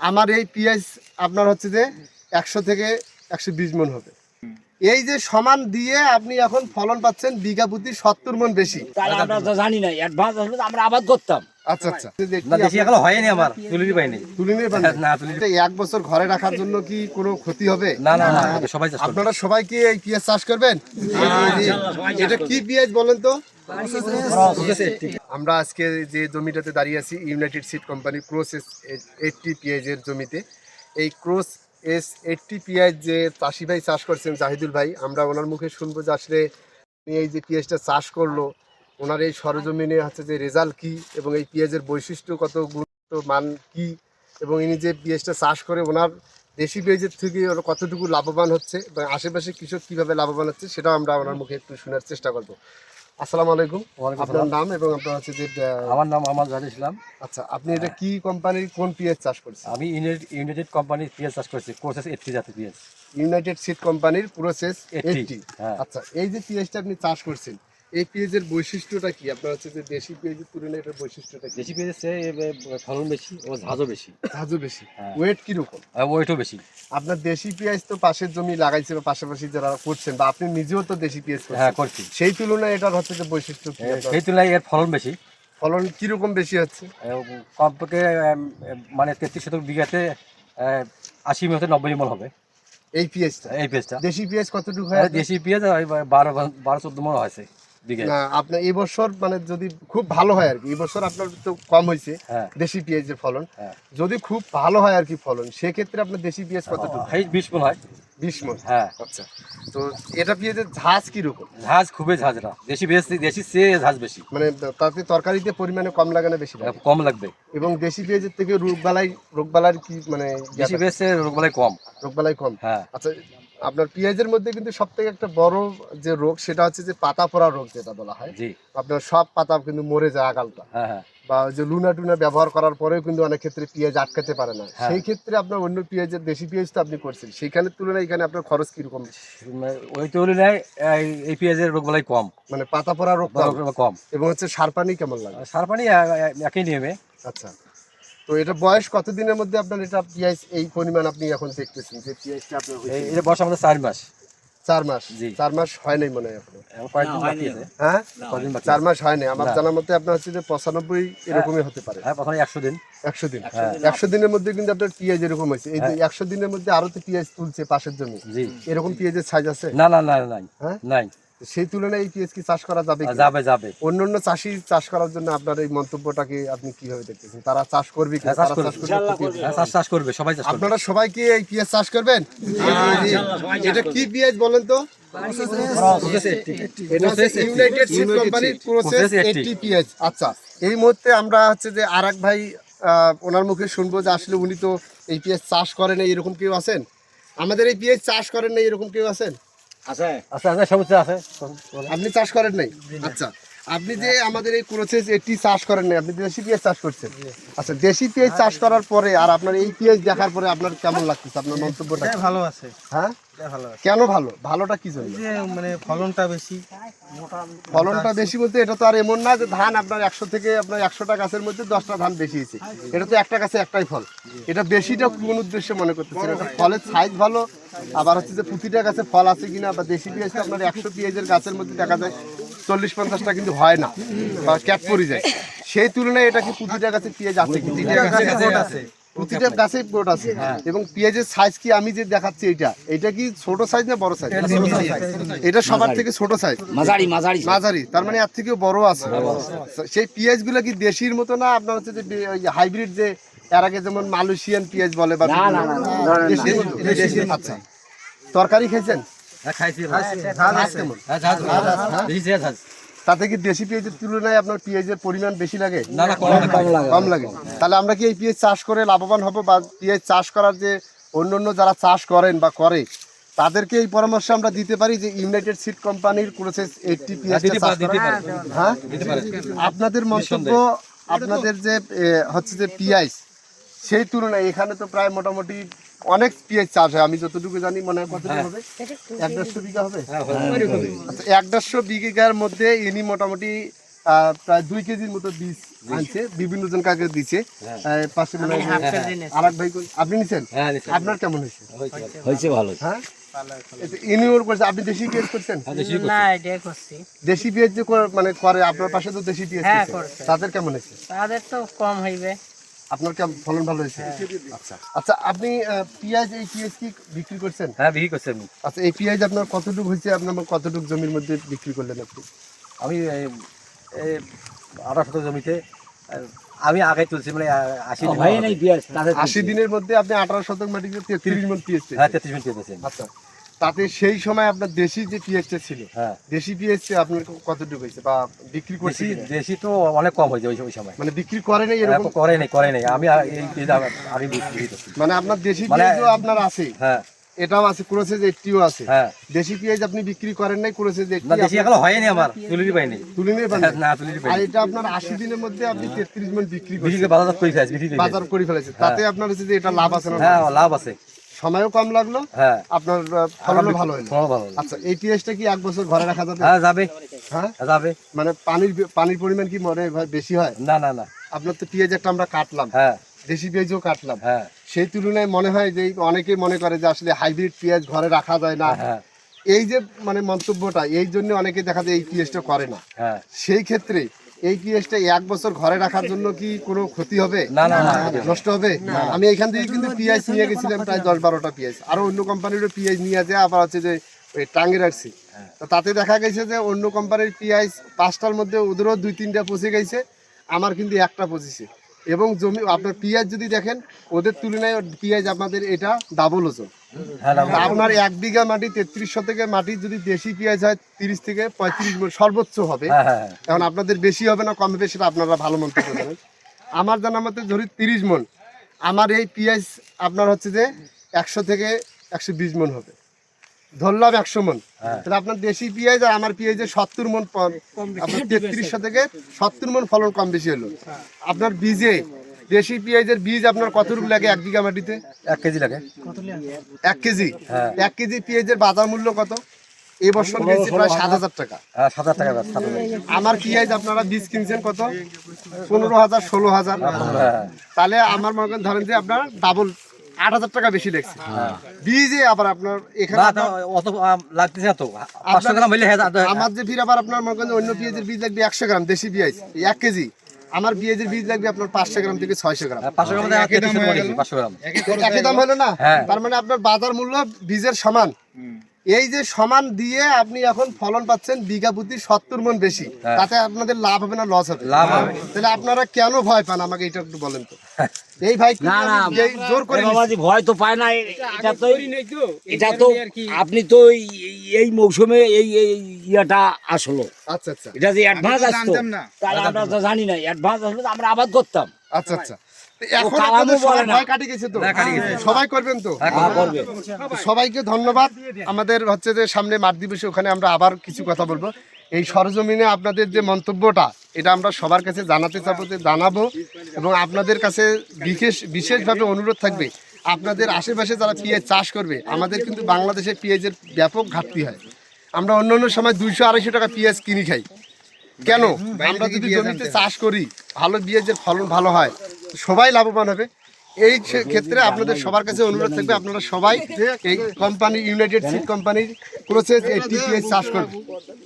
আমার এই পিঁয়াজ আপনার হচ্ছে যে একশো থেকে একশো বিশ মন হবে। এই যে সমান দিয়ে আপনি এখন ফলন পাচ্ছেন বিঘা প্রতি সত্তর মন বেশি। তাহলে আমরা তো জানি না অ্যাডভান্স আসলে আমরা আবাদ করতাম। আচ্ছা আচ্ছা। না দেশি এখনও হয়নি আমার তুলিনি পাইনি। তুলে না এক বছর ঘরে রাখার জন্য কি কোনো ক্ষতি হবে? না না না সবাই আপনারা সবাই কি এই পেঁয়াজ চাষ করবেন? এটা কি পেঁয়াজ বলেন তো? আমরা আজকে যে জমিটাতে দাঁড়িয়ে আছি United seed company Kroos S eighty পেঁয়াজের জমিতে এই ক্রোস এস এইটটি পেঁয়াজ যে চাষি ভাই চাষ করছেন জাহিদুল ভাই আমরা ওনার মুখে শুনব যে আসলে এই যে পেঁয়াজটা চাষ করল ওনার এই সরজমিনে হচ্ছে যে রেজাল্ট কি এবং এই পেঁয়াজের বৈশিষ্ট্য কত গুরুত্ব মান কি এবং ইনি যে পেঁয়াজটা চাষ করে ওনার দেশি পেঁয়াজের থেকে ওরা কতটুকু লাভবান হচ্ছে এবং আশেপাশে কৃষক কীভাবে লাভবান হচ্ছে সেটাও আমরা ওনার মুখে একটু শোনার চেষ্টা করব। আসসালামু আলাইকুম। আপনার নাম এবং আপনার হচ্ছে যে আমার নাম আমার জাহিদ ইসলাম। আচ্ছা আপনি এটা কি কোম্পানির কোন পিএস চাষ করছেন? আমি ইউনাইটেড কোম্পানির পিএস চাষ করছি প্রসেস এইটটি জাতের পিএস ইউনাইটেড সিড কোম্পানির প্রসেস 80 এইটটি হ্যাঁ। আচ্ছা এই যে পিএসটা আপনি চাষ করছেন এই পেঁয়াজের বৈশিষ্ট্যটা কি? আপনার হচ্ছে যে দেশি পেঁয়াজের তুলনায় এটার বৈশিষ্ট্যটা কি? দেশি পেঁয়াজের চেয়ে ফলন বেশি ও ঝাঁজও বেশি। ঝাঁঝও বেশি। হ্যাঁ। ওয়েট কীরকম? ওয়েটও বেশি। আপনার দেশি পেঁয়াজ তো পাশের জমি লাগাইছে বা পাশাপাশি যারা করছেন বা আপনি নিজেও তো দেশি পেঁয়াজ হ্যাঁ করছি। সেই তুলনায় এটার হচ্ছে যে বৈশিষ্ট্য? সেই তুলনায় এর ফলন বেশি। ফলন কীরকম বেশি হচ্ছে? কমপক্ষে মানে তেত্রিশ শতক বিঘাতে আশি মতো নব্বই মন হবে। এই পেঁয়াজটা? এই পেঁয়াজটা। দেশি পেঁয়াজ কতটুকু হয় দেশি পেঁয়াজ বারো বারো চোদ্দ মন হয়েছে। না আপনার এই বছর মানে যদি খুব ভালো হয় আর কি এই বছর আপনার তো কম হয়েছে হ্যাঁ। দেশি পেঁয়াজের ফলন। হ্যাঁ। যদি খুব ভালো হয় আর কি ফলন সেক্ষেত্রে আপনার দেশি পেঁয়াজ কতটুকু? বিশ মন হয়। বিশ মন? হ্যাঁ। আচ্ছা। তো এটা পেঁয়াজের ঝাঁজ কীরকম? ঝাঁজ খুবই ঝাঁঝরা দেশি পেঁয়াজ দেশি চেয়ে ঝাঁজ বেশি। মানে তাতে তরকারিতে পরিমাণে কম লাগে না বেশি কম লাগবে। এবং দেশি পেঁয়াজের থেকে রোগবালাই রোগবালার কি মানে দেশি পেঁয়াজে রোগবালাই কম। রোগবালাই কম। হ্যাঁ। আচ্ছা আপনার পেঁয়াজের মধ্যে কিন্তু সব থেকে একটা বড় যে রোগ সেটা হচ্ছে যে পাতা পড়া রোগ যেটা বলা হয়। জি। আপনার সব পাতা কিন্তু মরে যায় আগালটা। হ্যাঁ হ্যাঁ। বা যে লুনা টুনা ব্যবহার করার পরেও কিন্তু অনেক ক্ষেত্রে পেঁয়াজ আটকাতে পারে না। হ্যাঁ। সেই ক্ষেত্রে আপনার অন্য পেঁয়াজের দেশি পেঁয়াজ তো আপনি করছেন। সেইখানের তুলনায় এখানে আপনার খরচ কীরকম মানে ওই তুলনায় এই- পেঁয়াজের রোগবালাই কম। মানে পাতা পড়া রোগ কম। রোগ কম। এবং হচ্ছে সার পানি কেমন লাগে? সার পানি একই নিয়মে। আচ্ছা। তো এটা বয়স কতদিনের মধ্যে আপনার এটা পেঁয়াজ এই পরিমাণ আপনি এখন দেখতেছেন? যে পেঁয়াজটা আপনার এটা বর্ষা আমাদের চার মাস। চার মাস? চার মাস হয় নাই মনে হয় হ্যাঁ চার মাস হয় নাই। আমার জানার মতে আপনার হচ্ছে যে পঁচানব্বই এরকমই হতে পারে। হ্যাঁ একশো দিন। একশো দিন। হ্যাঁ। একশো দিনের মধ্যে কিন্তু আপনার পেঁয়াজ এরকম হয়েছে। এই যে একশো দিনের মধ্যে আরও তো পেঁয়াজ তুলছে পাশের জমি। জি। এরকম পেঁয়াজের সাইজ আছে? না না না নাই। হ্যাঁ? নাই। সেই তুলনায় এই পেঁয়াজ কি চাষ করা যাবে কি? যাবে যাবে। অন্যান্য চাষি চাষ করার জন্য আপনার এই মন্তব্যটাকে আপনি কীভাবে দেখতেছেন? তারা চাষ করবে কি হ্যাঁ, চাষ তারা করবে। চাষ। হ্যাঁ চাষ চাষ করবে সবাই চাষ করবে। আপনারা সবাই কি এই পেঁয়াজ চাষ করবেন? ইনশাআল্লাহ সবাই চাষ এটা কি পেঁয়াজ বলেন তো? ইউনাইটেড সিড কোম্পানির প্রসেস Process 80 80 আচ্ছা এই মুহূর্তে আমরা হচ্ছে যে আরেক ভাই আহ, ওনার মুখে শুনব যে আসলে উনি তো এই পেঁয়াজ চাষ করেন এরকম কেউ আছেন? আমাদের এই পেঁয়াজ চাষ করেন না এরকম কেউ আছেন? আছে? আচ্ছা আচ্ছা সমস্যা আছে। আপনি চাষ করেন নাই? আচ্ছা আপনি যে আমাদের এই প্রসেস এটি চাষ করেন নাই আপনি দেশি পেঁয়াজ চাষ করছেন। আচ্ছা দেশি পেঁয়াজ চাষ করার পরে আর আপনার এই পেঁয়াজ দেখার পরে আপনার কেমন লাগতেছে? আপনার মন্তব্যটা কি? ভালো আছে। হ্যাঁ? ভালো কেন ভালো? ভালোটা কি জন্য? মানে ফলনটা বেশি। ফলনটা বেশি বলতে এটা তো আর এমন না যে ধান আপনার একশো থেকে আপনার একশোটা গাছের মধ্যে দশটা ধান বেশি হয়েছে। এটা তো একটা গাছে একটাই ফল। এটা বেশিটা কোন উদ্দেশ্যে মনে করতেছেন? এটা ফলের সাইজ ভালো, আবার হচ্ছে যে প্রতিটা গাছে ফল আছে কিনা বা দেশি পেঁয়াজ আপনার একশো পেঁয়াজের গাছের মধ্যে দেখা যায় চল্লিশ পঞ্চাশটা কিন্তু হয় না, বা ক্যাট পড়ে যায়। সেই তুলনায় এটা কি প্রতিটা গাছে পেঁয়াজ আছে কি? প্রতিটা গাছে আছে। প্রতিটা গাছে বোট আছে এবং পেঁয়াজের সাইজ কি আমি যে দেখাচ্ছি এটা এটা কি ছোট সাইজ না বড় সাইজ এটা সবার থেকে ছোট সাইজ মাঝারি মাঝারি মাঝারি তার মানে এর থেকেও বড় আছে সেই পেঁয়াজগুলো কি দেশির মতো না আপনার হচ্ছে যে হাইব্রিড যে এর আগে যেমন মালয়েশিয়ান পেঁয়াজ বলে বা? আচ্ছা তরকারি খেয়েছেন হ্যাঁ খাইছি হ্যাঁ তাতে কি দেশি পেঁয়াজের তুলনায় আপনার পেঁয়াজের পরিমাণ বেশি লাগে? না না কম কম লাগে। তাহলে আমরা কি এই পেঁয়াজ চাষ করে লাভবান হব বা পেঁয়াজ চাষ করার যে অন্য অন্য যারা চাষ করেন বা করে তাদেরকে এই পরামর্শ আমরা দিতে পারি যে ইউনাইটেড সিড কোম্পানির প্রসেস এইটটি পেঁয়াজ দিতে পারে দিতে পারে। হ্যাঁ? আপনাদের মন্তব্য আপনাদের যে হচ্ছে যে পিঁয়াজ সেই তুলনায় এখানে তো প্রায় মোটামুটি অনেক পেঁয়াজ চাষ হয় আমি যতটুকু জানি মনে হয় কতটুকু হবে? এক দেড়শো বিঘা হবে? হ্যাঁ আচ্ছা এক দেড়শো বিঘার মধ্যে ইনি মোটামুটি প্রায় দুই কেজির মতো বীজ আনছে বিভিন্ন জন কাকে দিছে। আহ, পাশে মানে আর এক ভাই আপনি নিছেন? হ্যাঁ আপনার কেমন হয়েছে? হয়েছে ভালো। হ্যাঁ? করছে আপনি দেশি পিএইচ করছেন? না এটাই করছি। দেশি পিএইচ যে করে- মানে করে আপনার পাশে তো দেশি হ্যাঁ, করছে। তাদের কেমন হয়েছে? তাদের তো কম হইবে। আপনার কেমন ফলন ভালো হয়েছে? হ্যাঁ। আচ্ছা। আচ্ছা আপনি পেঁয়াজ এই পিএইচ কি বিক্রি করছেন? হ্যাঁ বিক্রি করছি আমি। আচ্ছা এই পেঁয়াজ আপনার কতটুকু হয়েছে? আপনার কতটুকু জমির মধ্যে বিক্রি করলেন আপনি? আমি শতক জমিতে আমি আগে তুলছি মানে আশি দিন ভাই নাই পেঁয়াজ আশি দিনের মধ্যে আপনি আঠারো শতক মাটিতে তেত্রিশ মন পিএইচ হ্যাঁ তেত্রিশ মিনিট পেয়েছি আচ্ছা। তাতে সেই সময় আপনার দেশি যে ছিল হ্যাঁ। দেশি আপনার কতটুকু হয়েছে বা বিক্রি করছে দেশি তো অনেক কম হয়েছে ওই সময়। মানে বিক্রি করে নাই হ্যাঁ, এরকম? করে নাই করে নাই। আমি এই আমি বিক্রি মানে আপনার দেশি মানে- পেঁয়াজও আপনার আছে? হ্যাঁ। এটাও আছে ক্রোসেজ এইটিও আছে। হ্যাঁ। দেশি পেঁয়াজ আপনি বিক্রি করেন নাই ক্রোসেজ না দেশি এখনও হয়নি আমার। তুলিরই পাইনি। তুলে নিয়ে পারেন না তুলিরই আর এটা আপনার আশি দিনের মধ্যে আপনি তেত্রিশ মন বিক্রি করে বাজার করে। বাজার করে ফেলেছে। তাতে আপনার হচ্ছে যে এটা লাভ আছে না হ্যাঁ লাভ আছে। সময়ও কম লাগল। হ্যাঁ। আপনার ফলনও ভালো হলো। ভালো আচ্ছা এই পেঁয়াজটা কি এক বছর ঘরে রাখা যাবে? হ্যাঁ যাবে। হ্যাঁ? হ্যাঁ, যাবে। মানে পানির পানির পরিমাণ কি মনে হয় বেশি হয়? না না না। আপনার তো পেঁয়াজ একটা আমরা কাটলাম। হ্যাঁ। দেশি পেঁয়াজও কাটলাম। হ্যাঁ। সেই তুলনায় মনে হয় যে অনেকে মনে করে যে আসলে হাইব্রিড পেঁয়াজ ঘরে রাখা যায় না। হ্যাঁ। এই যে মানে মন্তব্যটা এই জন্য অনেকে দেখা যায় এই পেঁয়াজটা করে না। হ্যাঁ। সেই ক্ষেত্রে এই পেঁয়াজটা এক বছর ঘরে রাখার জন্য কি কোনো ক্ষতি হবে? না না না নষ্ট হবে? আমি এখান থেকে কিন্তু পেঁয়াজ নিয়ে গেছিলাম প্রায় দশ বারোটা পেঁয়াজ আরও অন্য কোম্পানিরও পেঁয়াজ নিয়ে যায় আবার হচ্ছে যে ওই টাঙ্গে রাখছি তো তাতে দেখা গেছে যে অন্য কোম্পানির পেঁয়াজ পাঁচটার মধ্যে ওদেরও দুই তিনটা পচে গেছে আমার কিন্তু একটা পচেছে। এবং জমি আপনার পেঁয়াজ যদি দেখেন ওদের তুলনায় পেঁয়াজ আপনাদের এটা ডাবল ওজন। আপনার এক বিঘা মাটি তেত্রিশ শতকের মাটি যদি দেশি পেঁয়াজ হয় তিরিশ থেকে পঁয়ত্রিশ মণ সর্বোচ্চ হবে। হ্যাঁ হ্যাঁ হ্যাঁ। এখন আপনাদের বেশি হবে না কম বেশি আপনারা ভালো মন্তব্য করবেন আমার জানা মতে ধরি তিরিশ মন। আমার এই পেঁয়াজ আপনার হচ্ছে যে একশো থেকে একশো বিশ মন হবে। ধরলাম একশো মন। হ্যাঁ। তাহলে আপনার দেশি পেঁয়াজ আর আমার পেঁয়াজের সত্তর মন আপনার তেত্রিশশো থেকে সত্তর মন ফলন কম বেশি হলো। আপনার বীজে দেশি পেঁয়াজের বীজ আপনার কতটুকু লাগে এক বিঘা মাটিতে? এক কেজি লাগে। এক কেজি? হ্যাঁ। এক কেজি পেঁয়াজের বাজার মূল্য কত? এই বছর বেশি প্রায় সাত হাজার টাকা। হ্যাঁ সাত হাজার টাকা দাম, সাত হাজার। আমার আপনারা বীজ কিনছেন কত? পনেরো হাজার ষোলো হাজার। হ্যাঁ তাহলে আমার মনে করেন ধরেন যে আপনার ডাবল আট হাজার টাকা বেশি লাগছে। বীজে আবার আপনার এখানে অত লাগতেছে তো। হ্যাঁ আমার যে ফির আবার আপনার মনে করেন অন্য পেঁয়াজের বীজ লাগবে একশো গ্রাম দেশি পেঁয়াজ এক কেজি। আমার পেঁয়াজের বীজ লাগবে আপনার পাঁচশো গ্রাম থেকে ছয়শো গ্রাম। হ্যাঁ, পাঁচশো গ্রাম একই দাম হলো না। হ্যাঁ। তার মানে আপনার বাজার মূল্য বীজের সমান। এই যে সমান দিয়ে আপনি এখন ফলন পাচ্ছেন বিঘা প্রতি সত্তর মন বেশি। হ্যাঁ। তাতে আপনাদের লাভ হবে না লস হবে। লাভ হবে। তাহলে আপনারা কেন ভয় পান? আমাকে এটা একটু বলেন তো। এই ভাই না, না, জোর করে বাবাজি ভয় তো পায় না এটা তো এটা তো আপনি তো এই- মৌসুমে এই এই ইয়াটা আসলো। আচ্ছা আচ্ছা। এটা যে অ্যাডভান্স আসতো। তাহলে আমরা তো জানি না অ্যাডভান্স আসলে তো আমরা আবাদ করতাম। আচ্ছা আচ্ছা। তো এখন কালামও আপনাদের বলে সবার না। ভয় কাটে গেছে তো। সবাই করবেন তো। হ্যাঁ করবে তো সবাইকে ধন্যবাদ। আমাদের হচ্ছে যে সামনে মাঠ দিবসে ওখানে আমরা আবার কিছু কথা বলব। এই সরজমিনে আপনাদের যে মন্তব্যটা এটা আমরা সবার কাছে জানাতে চাবো যে জানাব এবং আপনাদের কাছে বিশেষ বিশেষভাবে অনুরোধ থাকবে আপনাদের আশেপাশে যারা পেঁয়াজ চাষ করবে আমাদের কিন্তু বাংলাদেশে পেঁয়াজের ব্যাপক ঘাটতি হয়। আমরা অন্য অন্য সময় দুইশো আড়াইশো টাকা পেঁয়াজ কিনি খাই। কেন? আমরা যদি জমিতে চাষ করি ভালো পেঁয়াজের ফলন ভালো হয় সবাই লাভবান হবে। এই ক্ষেত্রে আপনাদের সবার কাছে অনুরোধ থাকবে, আপনারা সবাই এই কোম্পানি ইউনাইটেড সিড কোম্পানির প্রসেস এই টিপিএস চাষ করবে